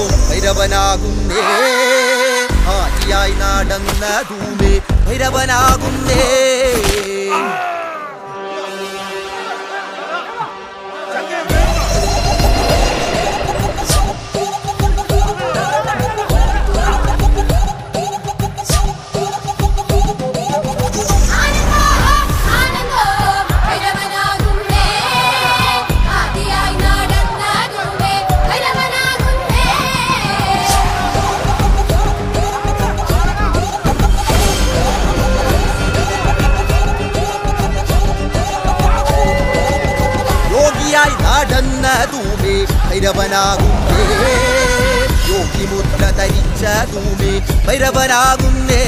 ഞാനെന്തോ ഭൈരവനാകുന്നേ. ആദിയായി നടന്ന ധൂമേ ഭൈരവനാകുന്നേ. ധൂമേ ഭൈരവനാകുന്നേ യോഗി മുദ്ര ധരിച്ച ധൂമേ ഭൈരവനാകുന്നേ